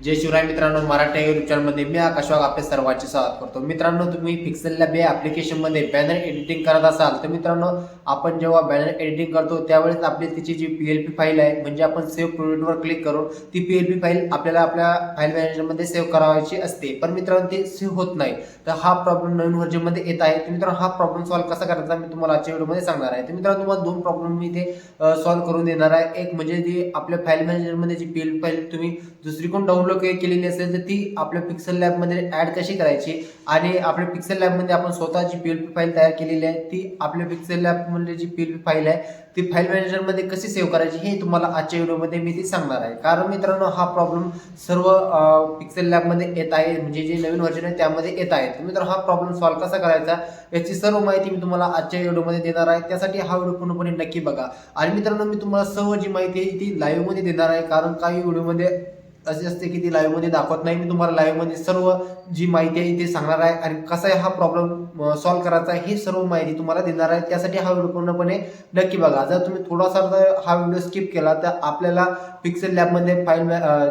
जय शिवराय मित्रांनो मराठी युट्यूब चॅनलमध्ये मी आकाश वाघ आपले सर्वांचे स्वागत करतो. मित्रांनो तुम्ही पिक्सेल लॅब या ॲप्लिकेशनमध्ये बॅनर एडिटिंग करत असाल तर मित्रांनो आपण जेव्हा बॅनर एडिटिंग करतो त्यावेळेस आपली तिची जी पी एल पी फाईल आहे म्हणजे आपण सेव्ह प्रोडक्टवर क्लिक करून ती पी एल पी फाईल आपल्याला आपल्या फाईल मॅनेजरमध्ये सेव्ह करावायची असते. पण मित्रांनो ते सेव्ह होत नाही. तर हा प्रॉब्लेम नवीन व्हर्जनमध्ये येत आहे. तर मित्रांनो हा प्रॉब्लेम सॉल्व्ह कसा करायचा मी तुम्हाला आजच्या व्हिडिओमध्ये सांगणार आहे. तर मित्रांनो तुम्हाला दोन प्रॉब्लेम मी इथे सॉल्व्ह करून देणार आहे. एक म्हणजे जी आपल्या फाईल मॅनेजरमध्ये जी पी एल फाईल तुम्ही दुसरीकडून डाउनलोड केलेली असेल तर ती आपल्या पिक्सल लॅबमध्ये ॲड कशी करायची? आणि आपल्या पिक्सल लॅबमध्ये आपण स्वतःची पी एल पी फाईल तयार केलेली आहे. ती आपल्या पिक्सल लॅबमध्ये जी पी एल पी फाईल आहे ती फाईल मॅनेजरमध्ये कशी सेव्ह करायची हे तुम्हाला आजच्या व्हिडिओमध्ये मी ती सांगणार आहे. कारण मित्रांनो हा प्रॉब्लेम सर्व पिक्सल लॅबमध्ये येत आहे. म्हणजे जे नवीन व्हर्जन आहे त्यामध्ये येत आहे. तर हा प्रॉब्लेम सॉल्व्ह कसा करायचा? याची सर्व माहिती मी तुम्हाला आजच्या व्हिडिओमध्ये देणार आहे. त्यासाठी हा व्हिडिओ पूर्णपणे नक्की बघा. आणि मित्रांनो मी तुम्हाला सर्व जी माहिती आहे ती लाईव्हमध्ये देणार आहे. कारण काही व्हिडिओमध्ये असे असते की ती लाईव्हमध्ये दाखवत नाही. मी तुम्हाला लाईव्हमध्ये सर्व जी माहिती आहे ती सांगणार आहे आणि कसा आहे हा प्रॉब्लेम सॉल्व्ह करायचा आहे ही सर्व माहिती तुम्हाला देणार आहे. त्यासाठी हा व्हिडिओ पूर्णपणे नक्की बघा. जर तुम्ही थोडासा जर हा व्हिडिओ स्किप केला तर आपल्याला पिक्सेल लॅबमध्ये फाईल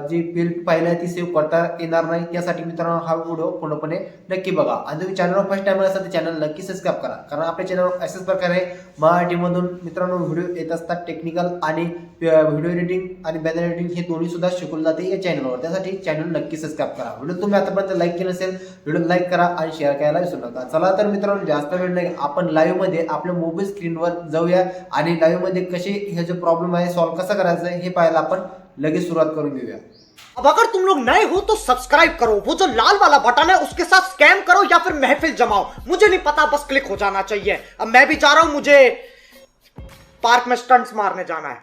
जी पी फाईल आहे ती सेव्ह करता येणार नाही. त्यासाठी मित्रांनो हा व्हिडिओ पूर्णपणे नक्की बघा. आणि तुम्ही चॅनलवर फर्स्ट टाइम असेल तर चॅनल नक्की सबस्क्राईब करा. कारण आपल्या चॅनलवर अशाच प्रकारे मराठीमधून मित्रांनो व्हिडिओ येत असतात टेक्निकल आणि व्हिडिओ एडिटिंग आणि बॅनर एडिटिंग हे दोन्ही सुद्धा शिकवलं जाते. चॅनलवर त्यासाठी चॅनल नक्की सबस्क्राईब करा. व्हिडिओ तुम्ही आतापर्यंत लाईक केलं असेल व्हिडिओ लाईक करा आणि शेअर करायला विसरू नका. चला तर मित्रांनो जास्त वेळ नाही. आपण लाईव्हमध्ये आपल्या मोबाईल स्क्रीनवर जाऊया आणि लाईव्हमध्ये कसे हे जे प्रॉब्लेम आहे सॉल्व्ह कसा करायचा आहे हे पाहायला आपण लगेच सुरुवात करून घेऊया. अब अगर तुम लोग नए हो तो सब्सक्राइब करो. वो जो लाल वाला बटन है उसके साथ स्कैम करो या फिर महफिल जमाओ. मुझे नहीं पता बस क्लिक हो जाना चाहिए. अब मैं भी जा रहा हूं मुझे पार्क में स्टंट्स मारने जाना है.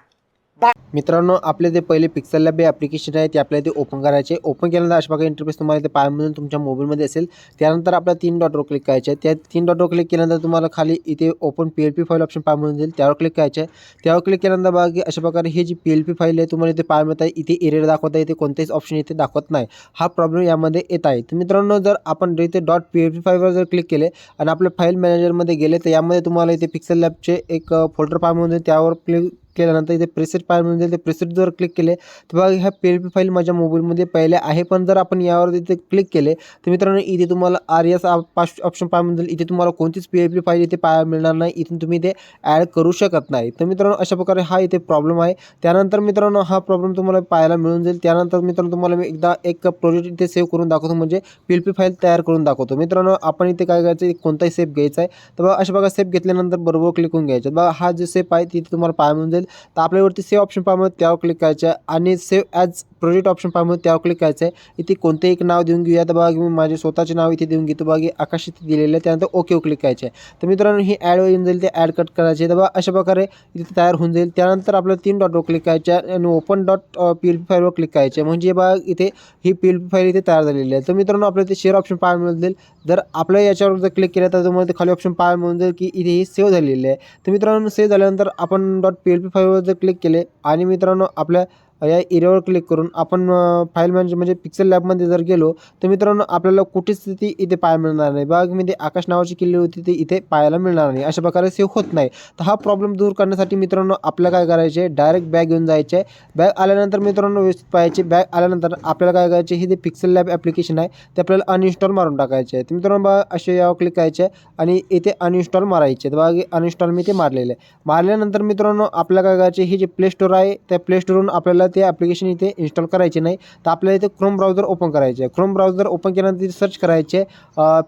मित्रांनो आपले जे पहिले पिक्सल लॅब हे ॲप्लिकेशन आहे ते आपल्याला ते ओपन करायचे ओपन केल्यानंतर अशा प्रकारे इंटरफेस तुम्हाला ते पायामधून तुमच्या मोबाईलमध्ये असेल. त्यानंतर आपल्याला तीन डॉटवर क्लिक करायचे त्या तीन डॉटवर क्लिक केल्यानंतर तुम्हाला खाली इथे open P L P file option पायामधून जाईल. त्यावर क्लिक करायचे त्यावर क्लिक केल्यानंतर बघा की अशा प्रकारे हे जी पी एल पी फाईल आहे तुम्हाला इथे पायामध्ये मिळत आहे. इथे एरियर दाखवत आहे इथे कोणतेच ऑप्शन इथे दाखवत नाही. हा प्रॉब्लेम यामध्ये येत आहे. तर मित्रांनो जर आपण इथे डॉट पी एल पी फाईलवर जर क्लिक केले आणि आपल्या फाईल मॅनेजरमध्ये गेले तर यामध्ये तुम्हाला इथे पिक्सल लॅबचे एक फोल्डर पायामधून जाईल. त्यावर क्लिक केल्यानंतर इथे प्रेसेट फाईल म्हणजे ते प्रेसेट जर क्लिक केले तर बघा ह्या पी एल पी फाईल माझ्या मोबाईलमध्ये पहिले आहे. पण जर आपण यावर इथे क्लिक केले तर मित्रांनो इथे तुम्हाला आर एस ऑप्शन पाहायला मिळेल. इथे तुम्हाला कोणतीच पी एल पी फाईल इथे पाहायला मिळणार नाही. इथून तुम्ही ते ॲड करू शकत नाही. तर मित्रांनो अशा प्रकारे हा इथे प्रॉब्लेम आहे. त्यानंतर मित्रांनो हा प्रॉब्लेम तुम्हाला पाहायला मिळून जाईल. त्यानंतर मित्रांनो तुम्हाला मी एकदा एक प्रोजेक्ट इथे सेव्ह करून दाखवतो. म्हणजे पी एल पी फाईल तयार करून दाखवतो. मित्रांनो आपण इथे काय करायचं? कोणताही सेप घ्यायचा आहे. तर बघा अशा प्रकारे सेप घेतल्यानंतर बरोबर क्लिक करून घ्यायचं. बघा हा जो सेप आहे तिथे तुम्हाला पाहायला मिळून जाईल. तर आपल्यावरती सेव्ह ऑप्शन पाहामध्ये त्यावर क्लिक करायचं आहे. आणि सेव्ह ॲज प्रोजेक्ट ऑप्शन पाहामध्ये त्यावर क्लिक करायचं आहे. इथे कोणतेही एक नाव देऊन घेऊया. तर बघा मी माझे स्वतःचे नाव इथे देऊन घेतो. बघा आकाश इथे दिलेलं आहे. त्यानंतर ओके क्लिक करायचे आहे. तर मित्रांनो ही ॲड येऊन जाईल. ते ॲड कट करायचे तर बघा अशा प्रकारे इथे तयार होऊन जाईल. त्यानंतर आपल्याला तीन डॉटवर क्लिक करायचे आणि open dot P L P फाईलवर क्लिक करायचे म्हणजे बघा इथे ही पी एल पी फाईल इथे तयार झालेली आहे. तर मित्रांनो आपल्याला ते शेअर ऑप्शन पाहायला मिळून जाईल. जर आपल्या याच्यावर जर क्लिक केलं तर तुम्हाला ते खाली ऑप्शन पाहायला मिळून जाईल की इथे ही सेव्ह झालेली आहे. तर मित्रांनो सेव्ह झाल्यानंतर आपण डॉट पी एल पी फाईलवर जर क्लिक केले. आणि मित्रांनो आपल्या या एरियावर क्लिक करून आपण फाईल मॅनेजर म्हणजे पिक्सेल लॅबमध्ये जर गेलो तर मित्रांनो आपल्याला कुठेच ती इथे पाहायला मिळणार नाही. बघा मी ते आकाश नावाची किल्ली होती ती इथे पाहायला मिळणार नाही. अशा प्रकारे सेव्ह होत नाही. तर हा प्रॉब्लेम दूर करण्यासाठी मित्रांनो आपल्याला काय करायचे डायरेक्ट बॅग घेऊन जायचे बॅग आल्यानंतर मित्रांनो व्यवस्थित पाहायचे. बॅग आल्यानंतर आपल्याला काय करायचे हे जे पिक्सेल लॅब ॲप्लिकेशन आहे ते आपल्याला अनइन्स्टॉल मारून टाकायचे आहे तर मित्रांनो बघा असे यावर क्लिक करायचे आणि इथे अनइन्स्टॉल मारायचे. तर बघा अनइन्स्टॉल मी ते मारलेले आहे. मारल्यानंतर मित्रांनो आपल्याला काय करायचे हे जे प्ले स्टोर आहे त्या प्ले स्टोरवरून आपल्याला ते ॲप्लिकेशन इथे इन्स्टॉल करायचे नाही तर आपल्याला इथे क्रोम ब्राउझर ओपन करायचे आहे. क्रोम ब्राउझर ओपन केल्यानंतर तिथे सर्च करायचे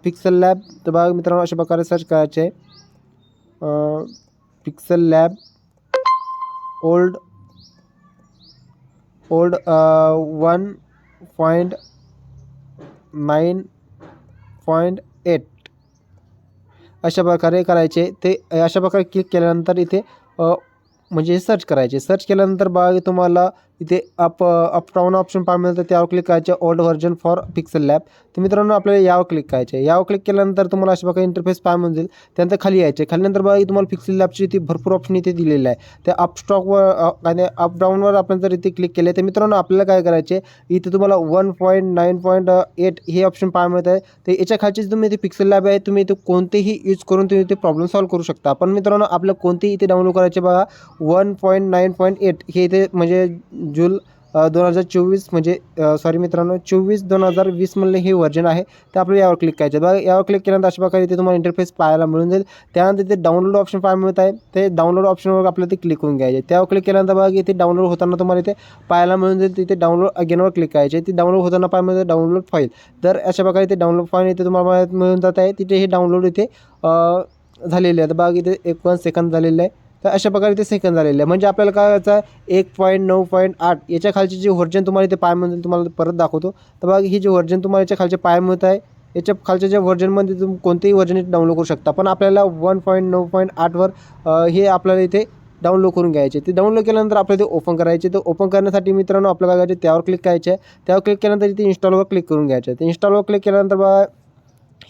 पिक्सल लॅब तर बघा मित्रांनो अशा प्रकारे सर्च करायचे Pixel Lab old old one point nine point eight अशा प्रकारे करायचे ते अशा प्रकारे क्लिक केल्यानंतर इथे म्हणजे सर्च करायचे सर्च केल्यानंतर बघा तुम्हाला इथे अप अप डाऊन ऑप्शन पाहायला मिळतं. त्यावर क्लिक करायचे old version for Pixel Lab तर मित्रांनो आपल्याला यावर क्लिक करायचे यावर क्लिक केल्यानंतर तुम्हाला अशा प्रकारे इंटरफेस पाहायला मिळेल त्यानंतर खाली यायचे खालीनंतर बघा तुम्हाला पिक्सल लॅबची इथे भरपूर ऑप्शन इथे दिलेलं आहे. त्या अप स्टॉकवर आणि अप डाऊनवर आपण जर इथे क्लिक केले तर मित्रांनो आपल्याला काय करायचे इथे तुम्हाला one point nine point eight हे ऑप्शन पाहायला मिळत आहे. तर याच्या खालचे तुम्ही इथे पिक्सल लॅब आहे तुम्ही इथे कोणतेही यूज करून तुम्ही इथे प्रॉब्लेम सॉल्व्ह करू शकता. पण मित्रांनो आपलं कोणतेही इथे डाउनलोड करायचे बघा. One point nine point eight हे इथे म्हणजे जूल दोन हजार चोवीस म्हणजे सॉरी मित्रांनो चोवीस दोन हजार वीसमधलं हे व्हर्जन आहे. तर आपल्याला यावर क्लिक करायचं. बघा यावर क्लिक केल्यानंतर अशा प्रकारे इथे तुम्हाला इंटरफेस पाहायला मिळून जाईल. त्यानंतर इथे डाउनलोड ऑप्शन पाहायला मिळत आहे. ते डाउनलोड ऑप्शनवर आपल्याला ते क्लिक करून घ्यायचे. त्यावर क्लिक केल्यानंतर बघा इथे डाउनलोड होताना तुम्हाला इथे पाहायला मिळून जाईल. तिथे डाउनलोड अगेनवर क्लिक करायचे. ती डाउनलोड होताना पाहायला मिळते डाउनलोड फाईल तर अशा प्रकारे इथे डाउनलोड फाईल इथे तुम्हाला मिळून जात आहे. तिथे हे डाउनलोड इथे झालेले आहे. तर बघा इथे एक वन सेकंद झालेलं आहे. तर अशा प्रकारे ते सेकंद झालेले आहे. म्हणजे आपल्याला काय करायचं आहे? एक पॉईंट नऊ पॉईंट आठ याच्या खालचे जे व्हर्जन तुम्हाला इथे पाय मिळून तुम्हाला परत दाखवतो. तर बघा ही जे व्हर्जन तुम्हाला याच्या खालचे पाय मिळत आहे याच्या खालच्या ज्या व्हर्जनमध्ये तुम्ही कोणतेही व्हर्जन डाउनलोड करू शकता. पण आपल्याला वन पॉईंट नऊ पॉईंट आठवर हे आपल्याला इथे डाउनलोड करून घ्यायचे. ते डाउनलोड केल्यानंतर आपल्याला ते ओपन करायचे. तर ओपन करण्यासाठी मित्रांनो आपल्याला काय करायचे? त्यावर क्लिक करायचे त्यावर क्लिक केल्यानंतर इथे इन्स्टॉलवर क्लिक करून घ्यायचे आहे. ते इन्स्टॉलवर क्लिक केल्यानंतर बघा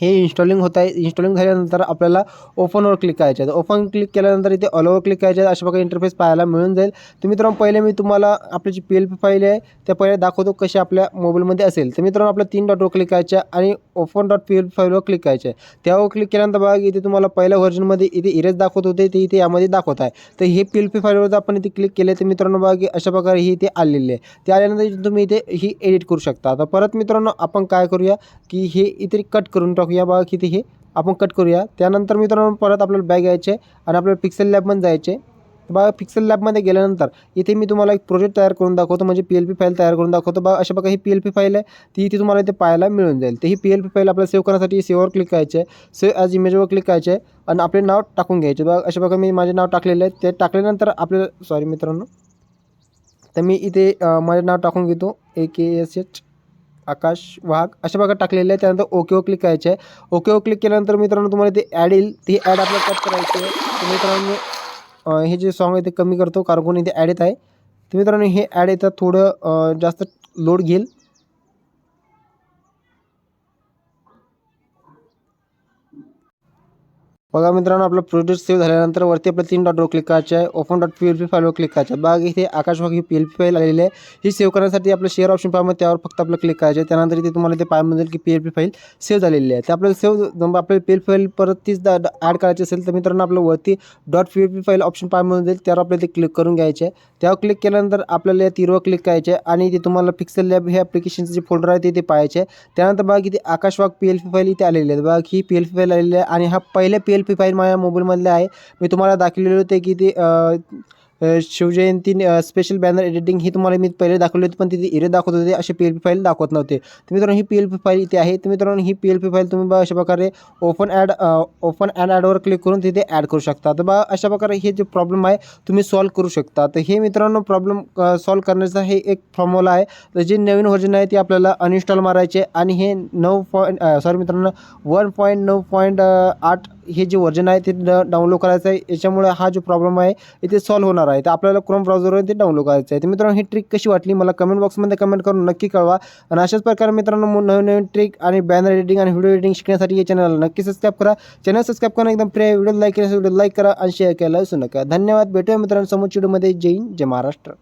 हे इन्स्टॉलिंग होत आहे. इन्स्टॉलिंग झाल्यानंतर आपल्याला ओपनवर क्लिक करायचं आहे तर ओपन क्लिक केल्यानंतर इथे ऑलवर क्लिक करायचे आहे अशा प्रकारे इंटरफेस पाहायला मिळून जाईल. तर मित्रांनो पहिले मी तुम्हाला आपली जी पी एल पी फाईल आहे त्या पहिले दाखवतो कशी आपल्या मोबाईलमध्ये असेल. तर मित्रांनो आपल्या तीन डॉटवर क्लिक करायचे आहे आणि open dot P L P फाईलवर क्लिक करायचे आहे त्यावर क्लिक केल्यानंतर बघा इथे तुम्हाला पहिल्या व्हर्जनमध्ये इथे इरेज दाखवत होते. ते इथे यामध्ये दाखवत आहे. तर हे पी एल पी फाईलवर जर आपण इथे क्लिक केले. तर मित्रांनो बघा की अशा प्रकारे ही इथे आलेली आहे. ते आल्यानंतर तुम्ही इथे ही एडिट करू शकता. तर परत मित्रांनो आपण काय करूया की हे इथे कट करून टाकूया बघा की किती हे. आपण कट करूया. त्यानंतर मित्रांनो परत आपल्याला बॅग यायचे आणि आपल्याला पिक्सेल लॅबमध्ये जायचे. बघा पिक्सेल लॅबमध्ये गेल्यानंतर इथे मी तुम्हाला एक प्रोजेक्ट तयार करून दाखवतो म्हणजे पी एल पी फाईल तयार करून दाखवतो. बघा अशा प्रकारे ही पी एल पी फाईल आहे. ती इथे तुम्हाला इथे पाहायला मिळून जाईल. तर ही पी एल पी फाईल आपल्याला सेव्ह करण्यासाठी सेव्हवर क्लिक करायचे. सेव्ह ॲज इमेजवर क्लिक करायचे आहे आणि आपले नाव टाकून घ्यायचे. बघा अशा बघा मी माझे नाव टाकलेलं आहे. ते टाकल्यानंतर आपल्याला सॉरी मित्रांनो तर मी इथे माझे नाव टाकून घेतो. ए के एस एच आकाश वाघ अशा प्रकारे टाकलेले आहे त्यानंतर ओके ओ क्लिक करायचे आहे. ओके ओ क्लिक केल्यानंतर मित्रांनो तुम्हाला ते ॲड येईल. ती ॲड आपल्याला कट करायची आहे. मित्रांनो हे जे सॉन्ग आहे ते कमी करतो. कारण कोणी इथे ॲड येत आहे. तर मित्रांनो हे ॲड येतात थोडं जास्त लोड घेईल. बघा मित्रांनो आपला प्रोजेक्ट सेव्ह झाल्यानंतर वरती आपल्या तीन डॉटवर क्लिक करायचे आहे. Open dot P L P फाईलवर क्लिक करायचं आहे. बघा इथे आकाशवाग ही पी एल पी फाईल आलेली आहे. ही सेव्ह करण्यासाठी आपलं शेअर ऑप्शन पाहिजे त्यावर फक्त आपलं क्लिक करायचं आहे. त्यानंतर इथे तुम्हाला ते पाय मिळेल की P L P file save झालेली आहे. तर आपल्याला सेव्ह आपल्याला पी एल फाईल परत तीच ॲड करायची असेल तर मित्रांनो आपलं वरती dot P L P file option पाय मिळून जाईल त्यावर आपल्याला ते क्लिक करून घ्यायचे आहे. त्यावर क्लिक केल्यानंतर आपल्याला या तीरवर क्लिक करायचे आहे. आणि इथे तुम्हाला पिक्सेल लॅब हे ॲप्लिकेशनचे जे फोल्डर आहे ते इथे पाहायचे आहे. त्यानंतर बघा इथे आकाशवाग पी एल पी फाईल इथे आलेली आहे. बघा ही पी एल पी फाईल आलेली आहे. आणि हा पहिल्या पी एल पी फाईल माझ्या मोबाईलमधले आहे. मी तुम्हाला दाखवलेले होते की ते शिवजयंती स्पेशल बॅनर एडिटिंग ही तुम्हाला मी पहिले दाखवली होती पण तिथे इरे दाखवत होते असे पी एल पी फाईल दाखवत नव्हते. तर मित्रांनो ही पी एल पी फाईल इथे आहे. तर मित्रांनो ही पी एल पी फाईल तुम्ही बघा अशा प्रकारे ओपन ॲड ओपन ॲड ॲडवर क्लिक करून तिथे ॲड करू शकता. तर बा अशा प्रकारे हे जे प्रॉब्लेम आहे तुम्ही सॉल्व करू शकता. तर हे मित्रांनो प्रॉब्लेम सॉल्व करण्याचा हे एक फॉर्म्युला आहे. तर जे नवीन व्हर्जन आहे ते आपल्याला अनइन्स्टॉल मारायचे आणि हे नऊ पॉईंट सॉरी मित्रांनो वन पॉईंट नऊ पॉईंट आठ हे जे व्हर्जन आहे ते डाउनलोड करायचं आहे. याच्यामुळे हा जो प्रॉब्लेम आहे इथे सॉल्व होणार आहे. तर आपल्याला क्रोम ब्राउझरवर ते डाउनलोड करायचं आहे. तर मित्रांनो ही ट्रिक कशी वाटली? मला कमेंट बॉक्समध्ये कमेंट करून नक्की कळवा. आणि अशाच प्रकारे मित्रांनो नवीन नवीन ट्रिक आणि बॅनर एडिटिंग आणि व्हिडिओ एडिटिंग शिकण्यासाठी या चॅनलला नक्की सबस्क्राईब करा. चॅनल सबस्क्राईब करा एकदम प्रिय व्हिडिओ लाईक केल्यास व्हिडिओ लाईक करा आणि शेअर करायला विसरू नका. धन्यवाद. भेटूया मित्रांनो समोर व्हिडिओमध्ये जय हिंद जय महाराष्ट्र.